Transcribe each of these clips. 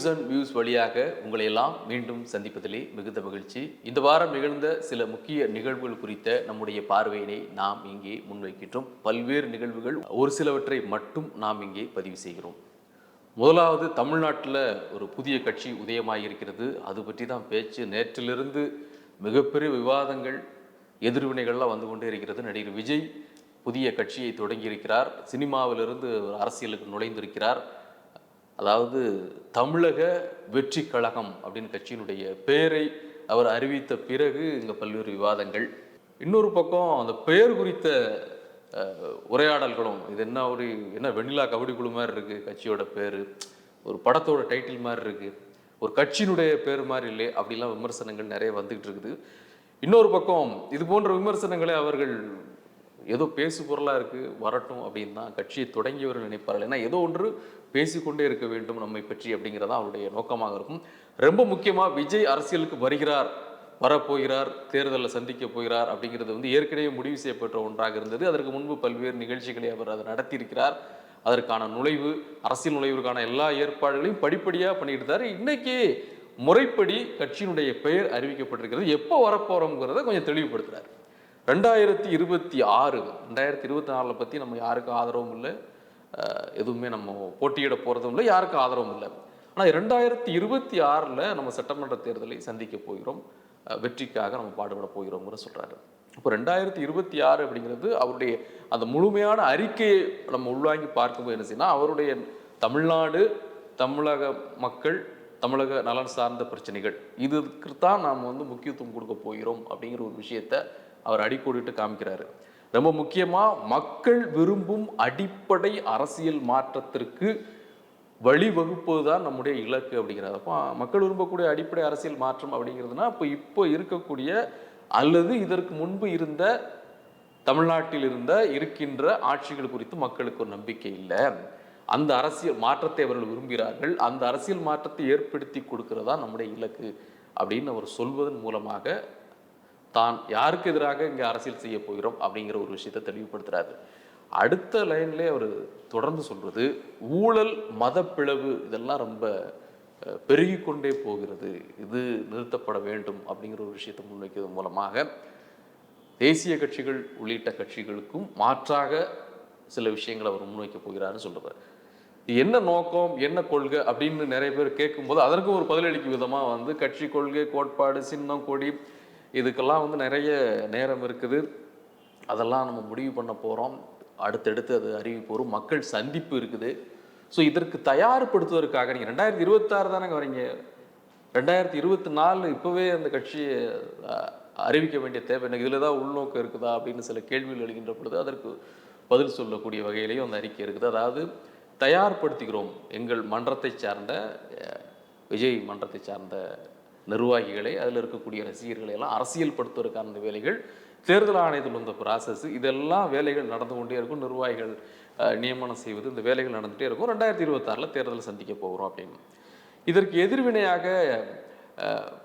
News and views வழியாக உங்களை எல்லாம் மீண்டும் சந்திப்பதிலே மிகுந்த மகிழ்ச்சி. இந்த வாரம் நிகழ்ந்த சில முக்கிய நிகழ்வுகள் குறித்த நம்முடைய பார்வையினை நாம் இங்கே முன்வைக்கின்றோம். பல்வேறு நிகழ்வுகள் ஒரு சிலவற்றை மட்டும் நாம் இங்கே பதிவு செய்கிறோம். முதலாவது தமிழ்நாட்டில் ஒரு புதிய கட்சி உதயமாகியிருக்கிறது அது பற்றி தான் பேச்சு. நேற்றிலிருந்து மிகப்பெரிய விவாதங்கள் எதிர்வினைகள்லாம் வந்து கொண்டே இருக்கிறது. நடிகர் விஜய் புதிய கட்சியை தொடங்கியிருக்கிறார். சினிமாவிலிருந்து ஒரு அரசியலுக்கு நுழைந்திருக்கிறார். அதாவது தமிழக வெற்றி கழகம் அப்படின்னு கட்சியினுடைய பெயரை அவர் அறிவித்த பிறகு இங்கே பல்வேறு விவாதங்கள். இன்னொரு பக்கம் அந்த பெயர் குறித்த உரையாடல்களும் இது என்ன ஒரு என்ன வெண்ணிலா கபடி குழு மாதிரி இருக்குது கட்சியோட பேர் ஒரு படத்தோட டைட்டில் மாதிரி இருக்குது ஒரு கட்சியினுடைய பேர் மாதிரி இல்லை அப்படிலாம் விமர்சனங்கள் நிறைய வந்துக்கிட்டு இருக்குது. இன்னொரு பக்கம் இது போன்ற விமர்சனங்களை அவர்கள் ஏதோ பேசு பொருளாக இருக்குது வரட்டும் அப்படின்னு தான் கட்சியை தொடங்கியவர்கள் நினைப்பார்கள். ஏன்னா ஏதோ ஒன்று பேசிக்கொண்டே இருக்க வேண்டும் நம்மை பற்றி அப்படிங்கிறதா அவருடைய நோக்கமாக இருக்கும். ரொம்ப முக்கியமாக விஜய் அரசியலுக்கு வருகிறார் வரப்போகிறார் தேர்தலில் சந்திக்க போகிறார் அப்படிங்கிறது வந்து ஏற்கனவே முடிவு செய்யப்பட்ட ஒன்றாக இருந்தது. அதற்கு முன்பு பல்வேறு நிகழ்ச்சிகளை அவர் அதை நடத்தியிருக்கிறார். அதற்கான நுழைவு அரசியல் நுழைவுக்கான எல்லா ஏற்பாடுகளையும் படிப்படியாக பண்ணிட்டு இருந்தார் இன்னைக்கு முறைப்படி கட்சியினுடைய பெயர் அறிவிக்கப்பட்டிருக்கிறது. எப்போ வரப்போகிறோங்கிறத கொஞ்சம் தெளிவுபடுத்துகிறார் ரெண்டாயிரத்தி இருபத்தி ஆறு ரெண்டாயிரத்தி இருபத்தி நாலில் பற்றி நம்ம யாருக்கும் ஆதரவும் இல்லை. எதுவுமே நம்ம போட்டியிட போகிறதும் இல்லை யாருக்கும் ஆதரவும் இல்லை. ஆனால் ரெண்டாயிரத்தி இருபத்தி ஆறில் நம்ம சட்டமன்ற தேர்தலை சந்திக்க போகிறோம். வெற்றிக்காக நம்ம பாடுபட போகிறோம்ங்கிற சொல்கிறாரு இப்போ ரெண்டாயிரத்தி இருபத்தி ஆறு அப்படிங்கிறது அவருடைய அந்த முழுமையான அறிக்கையை நம்ம உள்வாங்கி பார்க்கும்போது என்ன செய்யணும் அவருடைய தமிழ்நாடு தமிழக மக்கள் தமிழக நலன் சார்ந்த பிரச்சனைகள் இதுக்கு தான் நாம் வந்து முக்கியத்துவம் கொடுக்க போகிறோம் அப்படிங்கிற ஒரு விஷயத்த அவர் அடிக்கோடிட்டு காமிக்கிறாரு. ரொம்ப முக்கியமாக மக்கள் விரும்பும் அடிப்படை அரசியல் மாற்றத்திற்கு வழிவகுப்பது தான் நம்முடைய இலக்கு அப்படிங்கிறது அப்போ மக்கள் விரும்பக்கூடிய அடிப்படை அரசியல் மாற்றம் அப்படிங்கிறதுனா இப்போ இப்போ இருக்கக்கூடிய அல்லது இதற்கு முன்பு இருந்த தமிழ்நாட்டில் இருந்த இருக்கின்ற ஆட்சிகள் குறித்து மக்களுக்கு ஒரு நம்பிக்கை இல்லை. அந்த அரசியல் மாற்றத்தை அவர்கள் விரும்புகிறார்கள். அந்த அரசியல் மாற்றத்தை ஏற்படுத்தி கொடுக்கிறதா நம்முடைய இலக்கு அப்படின்னு அவர் சொல்வதன் மூலமாக தான் யாருக்கு எதிராக இங்கே அரசியல் செய்ய போகிறோம் அப்படிங்கிற ஒரு விஷயத்தை தெளிவுபடுத்துறாரு. அடுத்த லைன்லேயே அவர் தொடர்ந்து சொல்றது ஊழல் மதப்பிளவு இதெல்லாம் ரொம்ப பெருகி கொண்டே போகிறது. இது நிறுத்தப்பட வேண்டும் அப்படிங்கிற ஒரு விஷயத்தை முன்வைக்கிறது மூலமாக தேசிய கட்சிகள் உள்ளிட்ட கட்சிகளுக்கும் மாற்றாக சில விஷயங்களை அவர் முன்வைக்க போகிறாருன்னு சொல்றாரு. என்ன நோக்கம் என்ன கொள்கை அப்படின்னு நிறைய பேர் கேட்கும்போது அதற்கும் ஒரு பதிலளிக்கும் விதமாக வந்து கட்சி கொள்கை கோட்பாடு சின்னம் கொடி இதுக்கெல்லாம் வந்து நிறைய நேரம் இருக்குது. அதெல்லாம் நம்ம முடிவு பண்ண போகிறோம் அடுத்தடுத்து அது அறிவிப்பு வரும். மக்கள் சந்திப்பு இருக்குது. ஸோ இதற்கு தயார்படுத்துவதற்காக நீங்கள் ரெண்டாயிரத்தி இருபத்தாறு தானே வரீங்க. ரெண்டாயிரத்தி இருபத்தி நாலு இப்போவே அந்த கட்சியை அறிவிக்க வேண்டிய தேவை எனக்கு இதில் தான் உள்நோக்கம் இருக்குதா? அப்படின்னு சில கேள்விகள் எழுகின்ற பொழுது அதற்கு பதில் சொல்லக்கூடிய வகையிலையும் அந்த அறிக்கை இருக்குது. அதாவது தயார்படுத்துகிறோம் எங்கள் மன்றத்தை சார்ந்த விஜய் மன்றத்தை சார்ந்த நிர்வாகிகளை அதில் இருக்கக்கூடிய ரசிகர்களை எல்லாம் அரசியல்படுத்துவதற்கான இந்த வேலைகள் தேர்தல் ஆணையத்தில் வந்த ப்ராசஸ் இதெல்லாம் வேலைகள் நடந்து கொண்டே இருக்கும். நிர்வாகிகள் நியமனம் செய்வது இந்த வேலைகள் நடந்துகிட்டே இருக்கும். ரெண்டாயிரத்தி இருபத்தாறில் தேர்தல் சந்திக்க போகிறோம் அப்படின்னு. இதற்கு எதிர்வினையாக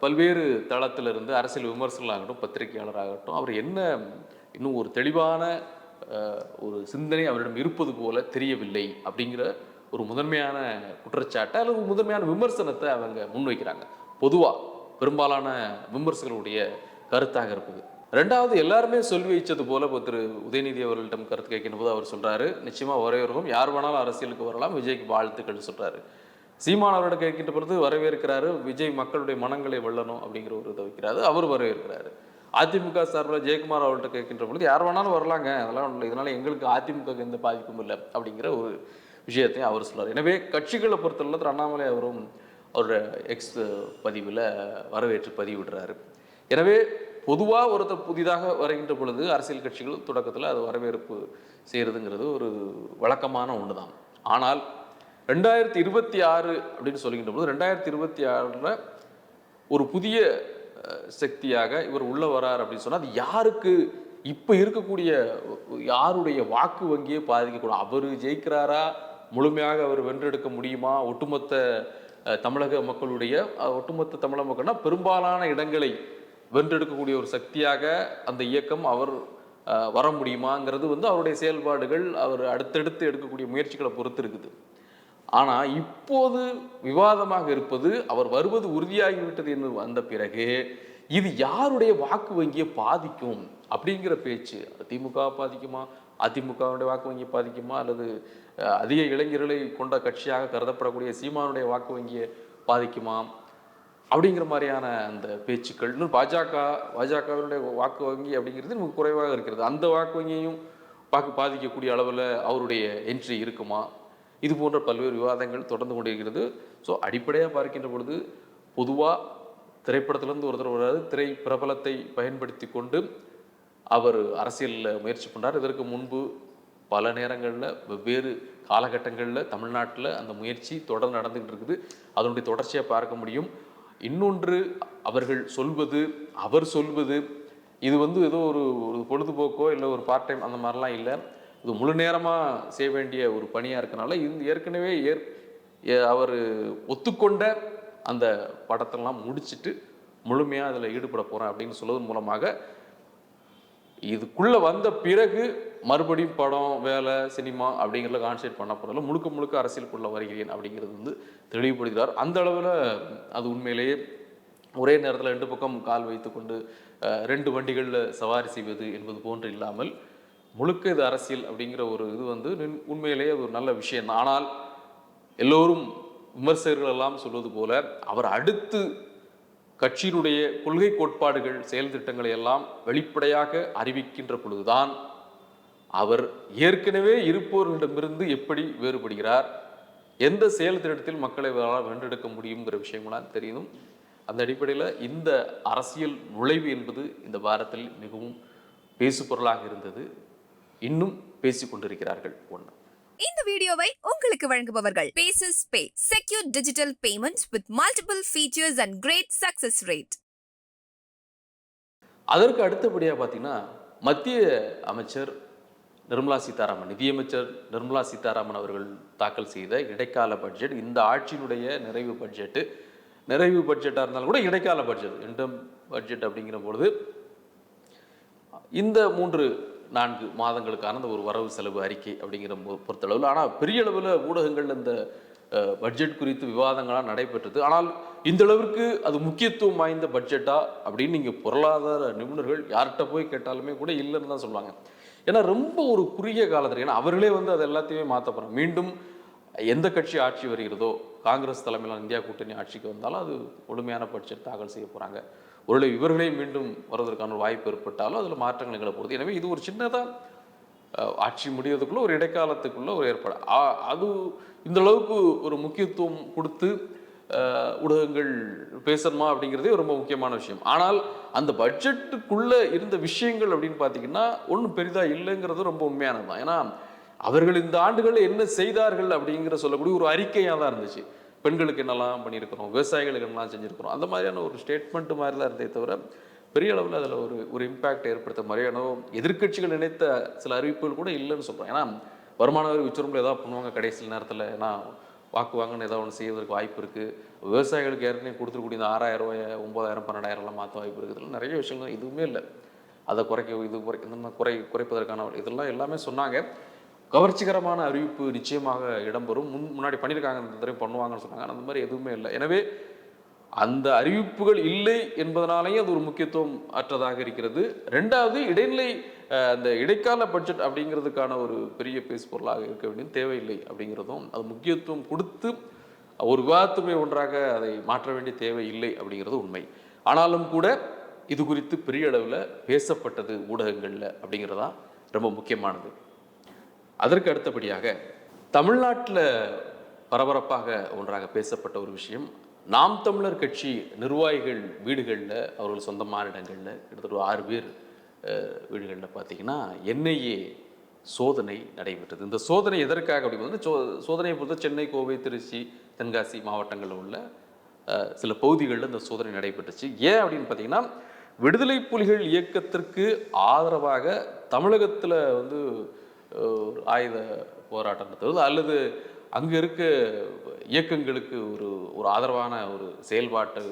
பல்வேறு தளத்திலிருந்து அரசியல் விமர்சகர்களாகட்டும் பத்திரிகையாளராகட்டும் அவர் என்ன இன்னும் ஒரு தெளிவான ஒரு சிந்தனை அவரிடம் இருப்பது போல தெரியவில்லை அப்படிங்கிற ஒரு முதன்மையான குற்றச்சாட்டை அல்லது முதன்மையான விமர்சனத்தை அவங்க முன்வைக்கிறாங்க. பொதுவாக பெரும்பாலான விமர்சகர்களுடைய கருத்தாக இருப்பது ரெண்டாவது எல்லாருமே சொல்லி வைச்சது போல இப்போ திரு உதயநிதி அவர்களிடம் கருத்து கேட்கும் போது அவர் சொல்றாரு நிச்சயமா வரவேற்கும் யார் வேணாலும் அரசியலுக்கு வரலாம் விஜய்க்கு வாழ்த்துக்கள் சொல்றாரு. சீமான் அவரோட கேட்கின்ற பொழுது வரவேற்கிறாரு விஜய் மக்களுடைய மனங்களை வெல்லணும் அப்படிங்கிற ஒரு இதை வைக்கிறாரு அவர் வரவேற்கிறாரு. அதிமுக சார்பில் ஜெயக்குமார் அவர்கிட்ட கேட்கின்ற பொழுது யார் வேணாலும் வரலாங்க அதெல்லாம் ஒன்றும் இல்லை இதனால எங்களுக்கு அதிமுக எந்த பாதிப்பும் இல்லை அப்படிங்கிற ஒரு விஷயத்தையும் அவர் சொல்றாரு. எனவே கட்சிகளை பொறுத்தவரை திரு அண்ணாமலை அவரும் அவரோட எக்ஸ் பதிவில் வரவேற்று பதிவிடுறாரு. எனவே பொதுவாக ஒருத்தர் புதிதாக வருகின்ற பொழுது அரசியல் கட்சிகள் தொடக்கத்தில் அது வரவேற்பு செய்கிறதுங்கிறது ஒரு வழக்கமான ஒன்று தான் ஆனால் ரெண்டாயிரத்தி இருபத்தி ஆறு அப்படின்னு சொல்லுகின்ற பொழுது ரெண்டாயிரத்தி இருபத்தி ஆறில் ஒரு புதிய சக்தியாக இவர் உள்ளே வரார் அப்படின்னு சொன்னால் அது யாருக்கு இப்போ இருக்கக்கூடிய யாருடைய வாக்கு வங்கியை பாதிக்கக்கூடாது அவர் ஜெயிக்கிறாரா? முழுமையாக அவர் வென்றெடுக்க முடியுமா? ஒட்டுமொத்த தமிழக மக்களுடைய ஒட்டுமொத்த தமிழக மக்கள்னா பெரும்பாலான இடங்களை வென்றெடுக்கக்கூடிய ஒரு சக்தியாக அந்த இயக்கம் அவர் வர முடியுமாங்கிறது வந்து அவருடைய செயல்பாடுகள் அவர் அடுத்தடுத்து எடுக்கக்கூடிய முயற்சிகளை பொறுத்து இருக்குது. ஆனால் இப்போது விவாதமாக இருப்பது அவர் வருவது உறுதியாகிவிட்டது என்று வந்த பிறகு இது யாருடைய வாக்கு வங்கியை பாதிக்கும் அப்படிங்கிற பேச்சு திமுக பாதிக்குமா அதிமுகவுடைய வாக்கு வங்கியை பாதிக்குமா அல்லது அதிக இளைஞர்களை கொண்ட கட்சியாக கருதப்படக்கூடிய சீமானுடைய வாக்கு வங்கியை பாதிக்குமா? அப்படிங்கிற மாதிரியான அந்த பேச்சுக்கள். இன்னும் பாஜக பாஜகவினுடைய வாக்கு வங்கி அப்படிங்கிறது நமக்கு குறைவாக இருக்கிறது. அந்த வாக்கு வங்கியையும் வாக்கு பாதிக்கக்கூடிய அளவில் அவருடைய என்ட்ரி இருக்குமா? இது போன்ற பல்வேறு விவாதங்கள் தொடர்ந்து கொண்டிருக்கிறது. ஸோ அடிப்படையாக பார்க்கின்ற பொழுது பொதுவாக திரைப்படத்திலிருந்து ஒருத்தர் வராது திரை பிரபலத்தை பயன்படுத்தி கொண்டு அவர் அரசியலில் முயற்சி பண்ணார் இதற்கு முன்பு பல நேரங்களில் வெவ்வேறு காலகட்டங்களில் தமிழ்நாட்டில் அந்த முயற்சி தொடர் நடந்துகிட்டு இருக்குது. அதனுடைய தொடர்ச்சியாக பார்க்க முடியும். இன்னொன்று அவர்கள் சொல்வது அவர் சொல்வது இது வந்து ஏதோ ஒரு ஒரு பொழுதுபோக்கோ இல்லை ஒரு பார்ட் டைம் அந்த மாதிரிலாம் இல்லை. இது முழு நேரமாக செய்ய வேண்டிய ஒரு பணியாக இருக்கனால இது ஏற்கனவே ஏற் அவர் ஒத்துக்கொண்ட அந்த படத்தெல்லாம் முடிச்சுட்டு முழுமையாக அதில் ஈடுபட போகிறேன் அப்படின்னு சொல்வதன் மூலமாக இதுக்குள்ள வந்த பிறகு மறுபடியும் படம் வேலை சினிமா அப்படிங்கிறத கான்சென்ட்ரேட் பண்ண போறதுல முழுக்க முழுக்க அரசியலுக்குள்ள வருகிறேன் அப்படிங்கிறது வந்து தெளிவுபடுகிறார் அந்த அளவில் அது உண்மையிலேயே ஒரே நேரத்தில் ரெண்டு பக்கம் கால் வைத்துக்கொண்டு கொண்டு ரெண்டு வண்டிகளில் சவாரி செய்வது என்பது போன்று இல்லாமல் முழுக்க இது அரசியல் அப்படிங்கிற ஒரு இது வந்து நின்- உண்மையிலேயே ஒரு நல்ல விஷயம் தான். ஆனால் எல்லோரும் விமர்சகர்கள் எல்லாம் சொல்வது போல அவர் அடுத்து கட்சியினுடைய கொள்கை கோட்பாடுகள் செயல் திட்டங்களை எல்லாம் வெளிப்படையாக அறிவிக்கின்ற பொழுதுதான் அவர் ஏற்கனவே இருப்பவர்களிடமிருந்து எப்படி வேறுபடுகிறார் எந்த செயல் திட்டத்தில் மக்களை வென்றெடுக்க முடியுங்கிற விஷயங்களாம் தெரியும். அந்த அடிப்படையில் இந்த அரசியல் நுழைவு என்பது இந்த வாரத்தில் மிகவும் பேசுபொருளாக இருந்தது. இன்னும் பேசிக்கொண்டிருக்கிறார்கள் ஒன்று. இந்த வீடியோவை உங்களுக்கு வழங்குபவர்கள். Paces pay secure digital payments with multiple features and great success rate அதற்கு அடுத்தபடியாக பார்த்தீங்கன்னா மத்திய அமைச்சர் நிர்மலா சீதாராமன் நிதியமைச்சர் நிர்மலா சீதாராமன் அவர்கள் தாக்கல் செய்த இடைக்கால பட்ஜெட் இந்த ஆட்சியினுடைய நிறைவு பட்ஜெட்டு நிறைவு பட்ஜெட்டாக இருந்தாலும் கூட இடைக்கால பட்ஜெட் இன்டம் பட்ஜெட் அப்படிங்கிற பொழுது இந்த மூன்று நான்கு மாதங்களுக்கான அந்த ஒரு வரவு செலவு அறிக்கை அப்படிங்கிற பொறுத்தளவில். ஆனால் பெரிய அளவில் ஊடகங்கள் இந்த பட்ஜெட் குறித்து விவாதங்களாக நடைபெற்றது. ஆனால் இந்த அளவிற்கு அது முக்கியத்துவம் வாய்ந்த பட்ஜெட்டா அப்படின்னு நீங்கள் பொருளாதார நிபுணர்கள் யார்கிட்ட போய் கேட்டாலுமே கூட இல்லைன்னு தான் சொல்லுவாங்க. ஏன்னா ரொம்ப ஒரு குறுகிய காலத்தில் ஏன்னா அவர்களே வந்து அது எல்லாத்தையுமே மாற்ற போகிறாங்க மீண்டும் எந்த கட்சி ஆட்சி வருகிறதோ காங்கிரஸ் தலைமையிலான இந்தியா கூட்டணி ஆட்சிக்கு வந்தாலும் அது முழுமையான பட்ஜெட் தாக்கல் செய்ய போகிறாங்க ஒருவேளை இவர்களே மீண்டும் வருவதற்கான ஒரு வாய்ப்பு ஏற்பட்டாலும் அதில் மாற்றங்கள் நிகழ எனவே இது ஒரு சின்னதாக ஆட்சி முடியறதுக்குள்ளே ஒரு இடைக்காலத்துக்குள்ளே ஒரு ஏற்பாடு. ஆ- அது இந்த அளவுக்கு ஒரு முக்கியத்துவம் கொடுத்து ஊடகங்கள் பேசணுமா அப்படிங்கிறதே ரொம்ப முக்கியமான விஷயம். ஆனால் அந்த பட்ஜெட்டுக்குள்ளே இருந்த விஷயங்கள் அப்படின்னு பார்த்தீங்கன்னா ஒன்றும் பெரிதாக இல்லைங்கிறது ரொம்ப உண்மையானது தான் ஏன்னா அவர்கள் இந்த ஆண்டுகளில் என்ன செய்தார்கள் அப்படிங்கிற சொல்லக்கூடிய ஒரு அறிக்கையாக தான் இருந்துச்சு. பெண்களுக்கு என்னெல்லாம் பண்ணியிருக்கிறோம் விவசாயிகளுக்கு என்னெல்லாம் செஞ்சுருக்கிறோம் அந்த மாதிரியான ஒரு ஸ்டேட்மெண்ட் மாதிரிலாம் இருந்தே தவிர பெரிய அளவில் அதில் ஒரு ஒரு இம்பேக்ட் ஏற்படுத்த மாதிரியான எதிர்க்கட்சிகள் நினைத்த சில அறிவிப்புகள் கூட இல்லைன்னு சொல்கிறோம் ஏன்னா வருமான வரி உச்சரம்பில் ஏதாவது பண்ணுவாங்க கடைசி நேரத்தில் ஏன்னா வாக்கு வாங்கன்னு ஏதாவது ஒன்று செய்வதற்கு வாய்ப்பு இருக்குது விவசாயிகளுக்கு ஏற்கனவே கொடுத்துருக்கூடிய இந்த ஆறாயிரம் ரூபாய் ஒம்பதாயிரம் பன்னெண்டாயிரம்லாம் மாற்ற வாய்ப்பு இருக்குது நிறைய விஷயங்கள் எதுவுமே இல்லை. அதை குறைக்க இது குறை இந்த மாதிரி குறை குறைப்பதற்கான இதெல்லாம் எல்லாமே சொன்னாங்க. கவர்ச்சிகரமான அறிவிப்பு நிச்சயமாக இடம்பெறும். முன் முன்னாடி பண்ணியிருக்காங்க இந்த தடவை பண்ணுவாங்கன்னு சொன்னாங்க. அந்த மாதிரி எதுவுமே இல்லை. எனவே அந்த அறிவிப்புகள் இல்லை என்பதனாலேயே அது ஒரு முக்கியத்துவம் அற்றதாக இருக்கிறது. ரெண்டாவது இடைநிலை அந்த இடைக்கால பட்ஜெட் அப்படிங்கிறதுக்கான ஒரு பெரிய பேசு பொருளாக இருக்க வேண்டியது தேவையில்லை அப்படிங்கிறதும் அது முக்கியத்துவம் கொடுத்து ஒரு விவாதத்துக்குரிய ஒன்றாக அதை மாற்ற வேண்டிய தேவை இல்லை அப்படிங்கிறது உண்மை. ஆனாலும் கூட இது குறித்து பெரிய அளவில் பேசப்பட்டது ஊடகங்களில் அப்படிங்கிறதா ரொம்ப முக்கியமானது. அதற்கு அடுத்தபடியாக தமிழ்நாட்டில் பரபரப்பாக ஒன்றாக பேசப்பட்ட ஒரு விஷயம். நாம் தமிழர் கட்சி நிர்வாகிகள் வீடுகளில் அவர்கள் சொந்தமான இடங்களில் கிட்டத்தட்ட ஆறு பேர் வீடுகளில் பார்த்தீங்கன்னா என்ஐஏ சோதனை நடைபெற்றது. இந்த சோதனை எதற்காக அப்படி சோ சோதனையை பொறுத்த சென்னை கோவை திருச்சி தென்காசி மாவட்டங்களில் உள்ள சில பகுதிகளில் இந்த சோதனை நடைபெற்றுச்சு. ஏன் அப்படின்னு பார்த்தீங்கன்னா விடுதலை புலிகள் இயக்கத்திற்கு ஆதரவாக தமிழகத்தில் வந்து ஒரு ஆயுத போராட்டம் நடத்துவது அல்லது அங்கே இருக்க இயக்கங்களுக்கு ஒரு ஒரு ஆதரவான ஒரு செயல்பாட்டை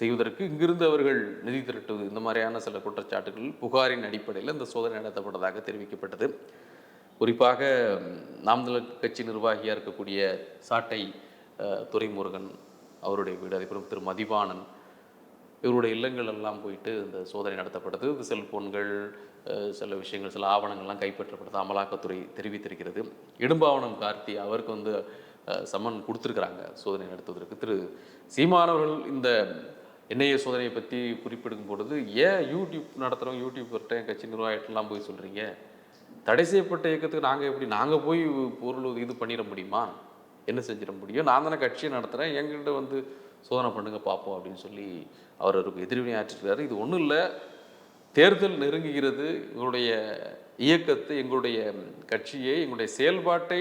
செய்வதற்கு இங்கிருந்து அவர்கள் நிதி திரட்டுவது இந்த மாதிரியான சில குற்றச்சாட்டுகள் புகாரின் அடிப்படையில் இந்த சோதனை நடத்தப்பட்டதாக தெரிவிக்கப்பட்டது. குறிப்பாக நாம் கட்சி நிர்வாகியாக இருக்கக்கூடிய சாட்டை துரைமுருகன் அவருடைய வீடு அதேபோல் திரு மதிவாணன் இவருடைய இல்லங்கள் எல்லாம் போயிட்டு இந்த சோதனை நடத்தப்பட்டது. இந்த செல்ஃபோன்கள் சில விஷயங்கள் சில ஆவணங்கள்லாம் கைப்பற்றப்பட்டது. அமலாக்கத்துறை தெரிவித்திருக்கிறது. இடும்பாவனம் கார்த்தி அவருக்கு வந்து சம்மன் கொடுத்துருக்குறாங்க சோதனை நடத்துவதற்கு. திரு சீமானவர்கள் இந்த என்ஐஏ சோதனையை பற்றி குறிப்பிடும் பொழுது ஏன் யூடியூப் நடத்துகிறோம் யூடியூபர்கிட்ட கட்சி நிர்வாகிட்டெல்லாம் போய் சொல்கிறீங்க தடை செய்யப்பட்ட இயக்கத்துக்கு நாங்கள் எப்படி நாங்கள் போய் பொருள் இது பண்ணிட முடியுமா? என்ன செஞ்சிட முடியும்? நான் தானே கட்சியை நடத்துகிறேன் எங்கள்கிட்ட வந்து சோதனை பண்ணுங்க பார்ப்போம் அப்படின்னு சொல்லி அவர் அவருக்கு எதிர்வினை ஆற்றிருக்காரு இது ஒன்றும் இல்லை தேர்தல் நெருங்குகிறது எங்களுடைய இயக்கத்தை எங்களுடைய கட்சியை எங்களுடைய செயல்பாட்டை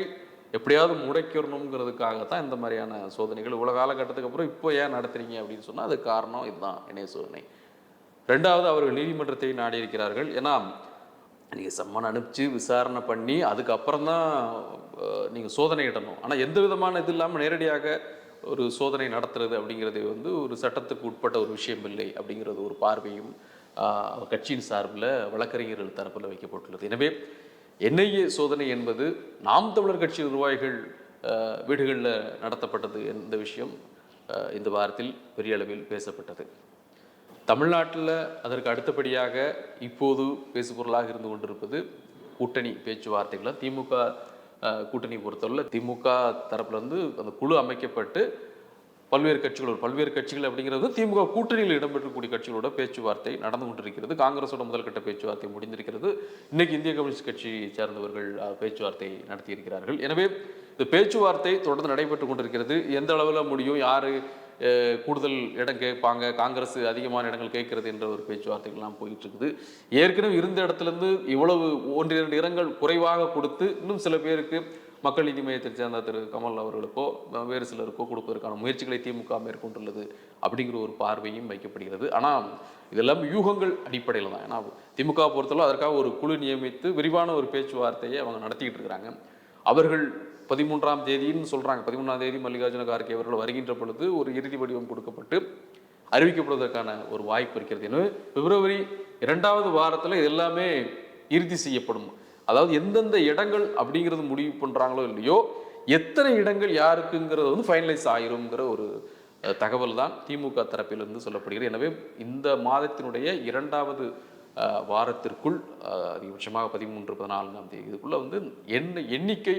எப்படியாவது முடைக்கிறணுங்கிறதுக்காக தான் இந்த மாதிரியான சோதனைகள் இவ்வளோ காலகட்டத்துக்கு அப்புறம் இப்போ ஏன் நடத்துறீங்க அப்படின்னு சொன்னால் அது காரணம் இதுதான் இணைய சோதனை. ரெண்டாவது அவர்கள் நீதிமன்றத்தை நாடி இருக்கிறார்கள். ஏன்னா நீங்கள் சம்மன் அனுப்பிச்சு விசாரணை பண்ணி அதுக்கப்புறம் தான் நீங்கள் சோதனை இடணும் ஆனால் எந்த விதமான இது இல்லாமல் நேரடியாக ஒரு சோதனை நடத்துறது அப்படிங்கிறது வந்து ஒரு சட்டத்துக்கு உட்பட்ட ஒரு விஷயம் இல்லை அப்படிங்கிறது ஒரு பார்வையும் கட்சியின் சார்பில் வழக்கறிஞர்கள் தரப்பில் வைக்கப்பட்டுள்ளது. எனவே என்ஐஏ சோதனை என்பது நாம் தமிழர் கட்சி நிர்வாகிகள் வீடுகளில் நடத்தப்பட்டது என்ற விஷயம் இந்த வாரத்தில் பெரிய அளவில் பேசப்பட்டது. தமிழ்நாட்டில் அதற்கு அடுத்தபடியாக இப்போது பேசுபொருளாக இருந்து கொண்டிருப்பது கூட்டணி பேச்சுவார்த்தைகள் திமுக கூட்டணி பொறுத்தவரையில் திமுக தரப்புலேருந்து அந்த குழு அமைக்கப்பட்டு பல்வேறு கட்சிகள் பல்வேறு கட்சிகள் அப்படிங்கிறது திமுக கூட்டணியில் இடம்பெற்றக்கூடிய கட்சிகளோட பேச்சுவார்த்தை நடந்து கொண்டிருக்கிறது. காங்கிரஸோட முதல்கட்ட பேச்சுவார்த்தை முடிந்திருக்கிறது. இன்னைக்கு இந்திய கம்யூனிஸ்ட் கட்சியை சேர்ந்தவர்கள் பேச்சுவார்த்தை நடத்தியிருக்கிறார்கள். எனவே இந்த பேச்சுவார்த்தை தொடர்ந்து நடைபெற்று கொண்டிருக்கிறது. எந்த அளவில் முடியும் யார் கூடுதல் இடம் கேட்பாங்க. காங்கிரஸ் அதிகமான இடங்கள் கேட்கறது என்ற ஒரு பேச்சுவார்த்தைகள்லாம் போயிட்டு இருக்குது ஏற்கனவே இருந்த இடத்துல இருந்து இவ்வளவு ஒன்று இரண்டு இடங்கள் குறைவாக கொடுத்து இன்னும் சில பேருக்கு மக்கள் நீதி மையத்தை சேர்ந்த திரு கமல் அவர்களுக்கோ வேறு சிலருக்கோ கொடுப்பதற்கான முயற்சிகளை திமுக மேற்கொண்டுள்ளது அப்படிங்கிற ஒரு பார்வையும் வைக்கப்படுகிறது. ஆனால் இதெல்லாம் யூகங்கள் அடிப்படையில் தான். ஏன்னா திமுக பொறுத்தளவு அதற்காக ஒரு குழு நியமித்து விரிவான ஒரு பேச்சுவார்த்தையை அவங்க நடத்திக்கிட்டு இருக்கிறாங்க. அவர்கள் பதிமூன்றாம் தேதின்னு சொல்றாங்க. பதிமூன்றாம் தேதி மல்லிகார்ஜுன கார்கே அவர்கள் வருகின்ற பொழுது ஒரு இறுதி வடிவம் கொடுக்கப்பட்டு அறிவிக்கப்படுவதற்கான ஒரு வாய்ப்பு இருக்கிறது. எனவே பிப்ரவரி இரண்டாவது வாரத்தில் இது எல்லாமே இறுதி செய்யப்படும். அதாவது எந்தெந்த இடங்கள் அப்படிங்கிறது முடிவு பண்ணுறாங்களோ இல்லையோ எத்தனை இடங்கள் யாருக்குங்கிறது வந்து ஃபைனலைஸ் ஆயிருங்கிற ஒரு தகவல் தான் திமுக தரப்பிலிருந்து சொல்லப்படுகிறது. எனவே இந்த மாதத்தினுடைய இரண்டாவது வாரத்திற்குள் அதிகபட்சமாக பதிமூன்று பதினாலாம் தேதி. இதுக்குள்ளே வந்து என்ன எண்ணிக்கை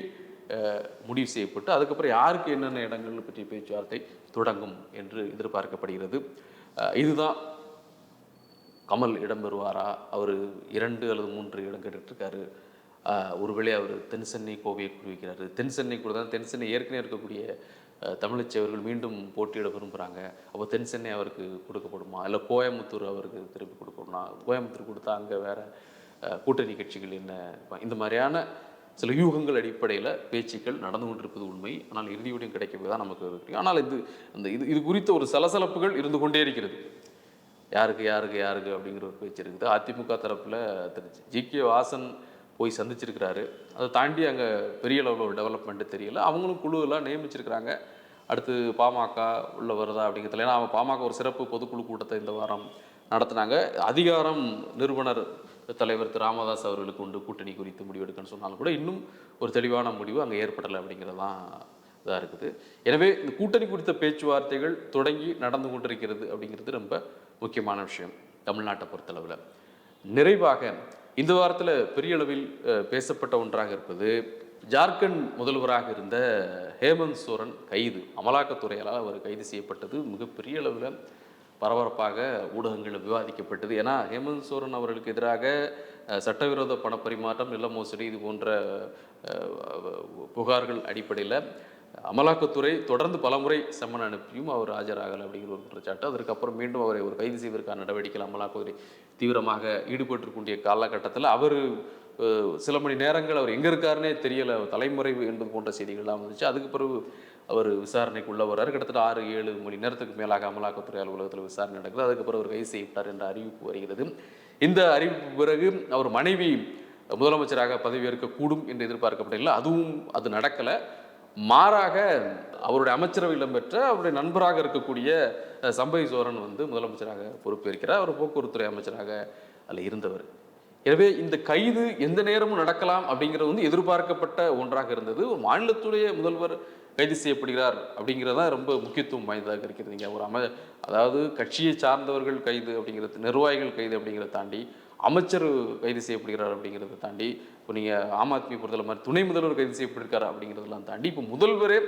முடிவு செய்யப்பட்டு அதுக்கப்புறம் யாருக்கு என்னென்ன இடங்கள் பற்றிய பேச்சுவார்த்தை தொடங்கும் என்று எதிர்பார்க்கப்படுகிறது. இதுதான் கமல் இடம் பெறுவாரா அவர் இரண்டு அல்லது மூன்று இடம் கேட்டுட்ருக்காரு. ஒருவேளை அவர் தென் சென்னை கோவையை குறிவிக்கிறாரு. தென் சென்னை கூட தான் தென் சென்னை ஏற்கனவே இருக்கக்கூடிய அஹ், தமிழச்சேவர்கள் மீண்டும் போட்டியிட விரும்புகிறாங்க அப்போ தென் சென்னை அவருக்கு கொடுக்கப்படுமா? இல்லை கோயம்புத்தூர் அவருக்கு திருப்பி கொடுக்கணுமா? கோயம்புத்தூர் கொடுத்தா அங்கே வேற கூட்டணி கட்சிகள் என்ன? இந்த மாதிரியான சில யூகங்கள் அடிப்படையில் பேச்சுக்கள் நடந்து கொண்டிருப்பது உண்மை. ஆனால் இறுதியுடன் கிடைக்கவே தான் நமக்கு இருக்கு ஆனால் இது அந்த இது இது குறித்த ஒரு சலசலப்புகள் இருந்து கொண்டே இருக்கிறது. யாருக்கு யாருக்கு யாருக்கு அப்படிங்கிற ஒரு பேச்சு இருக்குது. அதிமுக தரப்பில் தெரிஞ்சு ஜி. கே. வாசன் போய் சந்திச்சிருக்கிறாரு. அதை தாண்டி அங்கே பெரிய அளவில் ஒரு டெவலப்மெண்ட்டு தெரியல. அவங்களும் குழுவெல்லாம் நியமிச்சிருக்கிறாங்க. அடுத்து பாமக உள்ள வருதா அப்படிங்கிறதுல ஏன்னா அவன் பாமக ஒரு சிறப்பு பொதுக்குழு கூட்டத்தை இந்த வாரம் நடத்தினாங்க. அதிகாரம் நிறுவனர் தலைவர் திரு ராமதாஸ் அவர்களுக்கு உண்டு கூட்டணி குறித்து முடிவெடுக்கன்னு சொன்னாலும் கூட இன்னும் ஒரு தெளிவான முடிவு அங்கே ஏற்படலை அப்படிங்கிறது தான் இதாக இருக்குது. எனவே இந்த கூட்டணி குறித்த பேச்சுவார்த்தைகள் தொடங்கி நடந்து கொண்டிருக்கிறது அப்படிங்கிறது ரொம்ப முக்கியமான விஷயம் தமிழ்நாட்டை பொறுத்தளவில். நிறைவாக இந்த வாரத்தில் பெரிய அளவில் பேசப்பட்ட ஒன்றாக இருப்பது ஜார்க்கண்ட் முதல்வராக இருந்த ஹேமந்த் சோரன் கைது. அமலாக்கத்துறையால் அவர் கைது செய்யப்பட்டது. மிகப்பெரிய அளவில் பரபரப்பாக ஊடகங்களில் விவாதிக்கப்பட்டது. ஏன்னா ஹேமந்த் சோரன் அவர்களுக்கு எதிராக சட்டவிரோத பணப்பரிமாற்றம் நில மோசடி இது போன்ற புகார்கள் அடிப்படையில் அமலாக்கத்துறை தொடர்ந்து பலமுறை சம்மன் அனுப்பியும் அவர் ஆஜராகலை அப்படிங்கிற ஒரு குற்றச்சாட்டு. அதற்கப்புறம் மீண்டும் அவரை ஒரு கைது செய்வதற்கான நடவடிக்கையில் அமலாக்கத்துறை தீவிரமாக ஈடுபட்டிருக்கூடிய காலகட்டத்தில் அவர் சில மணி நேரங்கள் அவர் எங்கே இருக்காருன்னே தெரியலை. தலைமறைவு என்பது போன்ற செய்திகள்லாம் வந்துச்சு. அதுக்கு பிறகு அவர் விசாரணைக்குள்ள வர்றாரு. கிட்டத்தட்ட ஆறு ஏழு மணி நேரத்துக்கு மேலாக அமலாக்கத்துறை அலுவலகத்தில் விசாரணை நடக்குது. அதுக்கப்புறம் அவர் கைது செய்யப்பட்டார் என்ற அறிவிப்பு வருகிறது. இந்த அறிவிப்பு பிறகு அவர் மனைவி முதலமைச்சராக பதவியேற்க கூடும் என்று எதிர்பார்க்கப்படவில்லை. அதுவும் அது நடக்கலை. மாறாக அவருடைய அமைச்சரவையில் இடம்பெற்ற அவருடைய நண்பராக இருக்கக்கூடிய சம்பை சோரன் வந்து முதலமைச்சராக பொறுப்பேற்கிறார். அவர் போக்குவரத்துறை அமைச்சராக அதில் இருந்தவர். எனவே இந்த கைது எந்த நேரமும் நடக்கலாம் அப்படிங்கிறது வந்து எதிர்பார்க்கப்பட்ட ஒன்றாக இருந்தது. ஒரு மாநிலத்துடைய முதல்வர் கைது செய்யப்படுகிறார் அப்படிங்கிறது தான் ரொம்ப முக்கியத்துவம் வாய்ந்ததாக இருக்கிறது. நீங்கள் ஒரு அம அதாவது கட்சியை சார்ந்தவர்கள் கைது அப்படிங்கிறது நிர்வாகிகள் கைது அப்படிங்கிறத தாண்டி அமைச்சர் கைது செய்யப்படுகிறார் அப்படிங்கிறத தாண்டி இப்போ நீங்கள் ஆம் ஆத்மி பொறுத்தல மாதிரி துணை முதல்வர் கைது செய்யப்பட்டிருக்காரு அப்படிங்கிறதெல்லாம் தாண்டி இப்போ முதல்வரே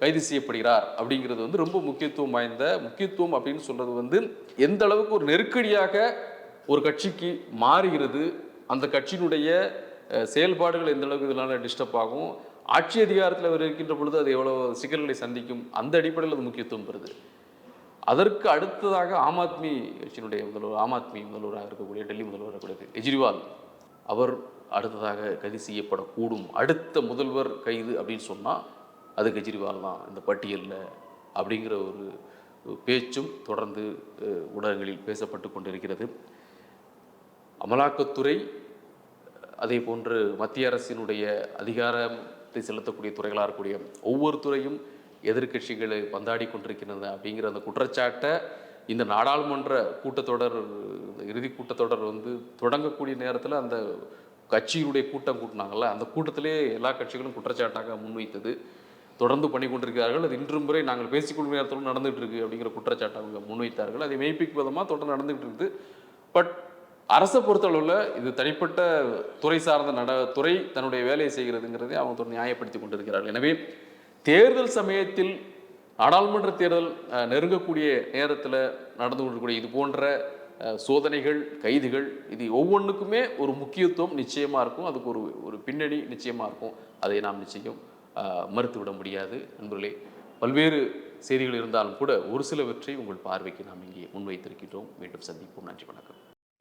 கைது செய்யப்படுகிறார் அப்படிங்கிறது வந்து ரொம்ப முக்கியத்துவம் வாய்ந்த முக்கியத்துவம் அப்படின்னு சொல்கிறது வந்து எந்த அளவுக்கு ஒரு நெருக்கடியாக ஒரு கட்சிக்கு மாறுகிறது அந்த கட்சியினுடைய செயல்பாடுகள் எந்த அளவுக்கு இதனால் டிஸ்டர்ப் ஆகும்? ஆட்சி அதிகாரத்தில் அவர் இருக்கின்ற பொழுது அது எவ்வளோ சிக்கல்களை சந்திக்கும்? அந்த அடிப்படையில் அது முக்கியத்துவம் பெறுது. அதற்கு அடுத்ததாக ஆம் ஆத்மி கட்சியினுடைய முதல்வர் ஆம் ஆத்மி முதல்வராக இருக்கக்கூடிய டெல்லி முதல்வராக இருக்கக்கூடிய கெஜ்ரிவால். அவர் அடுத்ததாக கைது செய்யப்படக்கூடும். அடுத்த முதல்வர் கைது அப்படின்னு சொன்னால் அது கெஜ்ரிவால் தான். இந்த பட்டியலில் அப்படிங்கிற ஒரு பேச்சும் தொடர்ந்து ஊடகங்களில் பேசப்பட்டு கொண்டிருக்கிறது. அமலாக்கத்துறை அதே போன்று மத்திய அரசினுடைய அதிகாரத்தை செலுத்தக்கூடிய துறைகளாக இருக்கக்கூடிய ஒவ்வொரு துறையும் எதிர்க்கட்சிகளை பந்தாடி கொண்டிருக்கின்றன அப்படிங்கிற அந்த குற்றச்சாட்டை இந்த நாடாளுமன்ற கூட்டத்தொடர் இந்த இறுதி கூட்டத்தொடர் வந்து தொடங்கக்கூடிய நேரத்தில் அந்த கட்சியினுடைய கூட்டம் கூட்டினாங்கல்ல அந்த கூட்டத்திலே எல்லா கட்சிகளும் குற்றச்சாட்டாக முன்வைத்தது. தொடர்ந்து பண்ணி கொண்டிருக்கிறார்கள். அது இன்றும் முறை நாங்கள் பேசிக்கொள்ளும் நேரத்திலும் நடந்துகிட்டு இருக்கு அப்படிங்கிற குற்றச்சாட்டை அவங்க முன்வைத்தார்கள். அதை மெய்ப்பிக்கு விதமாக தொடர்ந்து நடந்துகிட்டு இருக்குது. பட் அரசை பொறுத்தளவில் இது தனிப்பட்ட துறை சார்ந்த நட துறை தன்னுடைய வேலையை செய்கிறதுங்கிறதை அவங்க நியாயப்படுத்தி கொண்டிருக்கிறார்கள். எனவே தேர்தல் சமயத்தில் நாடாளுமன்ற தேர்தல் நெருங்கக்கூடிய நேரத்தில் நடந்து கொண்டிருக்கூடிய இது போன்ற சோதனைகள் கைதுகள் இது ஒவ்வொன்றுக்குமே ஒரு முக்கியத்துவம் நிச்சயமாக இருக்கும். அதுக்கு ஒரு ஒரு பின்னணி நிச்சயமாக இருக்கும். அதை நாம் நிச்சயம் மறுத்துவிட முடியாது. நண்பர்களே பல்வேறு செய்திகள் இருந்தாலும் கூட ஒரு சிலவற்றை உங்கள் பார்வைக்கு நாம் இங்கே முன்வைத்திருக்கின்றோம். மீண்டும் சந்திப்போம். நன்றி வணக்கம்.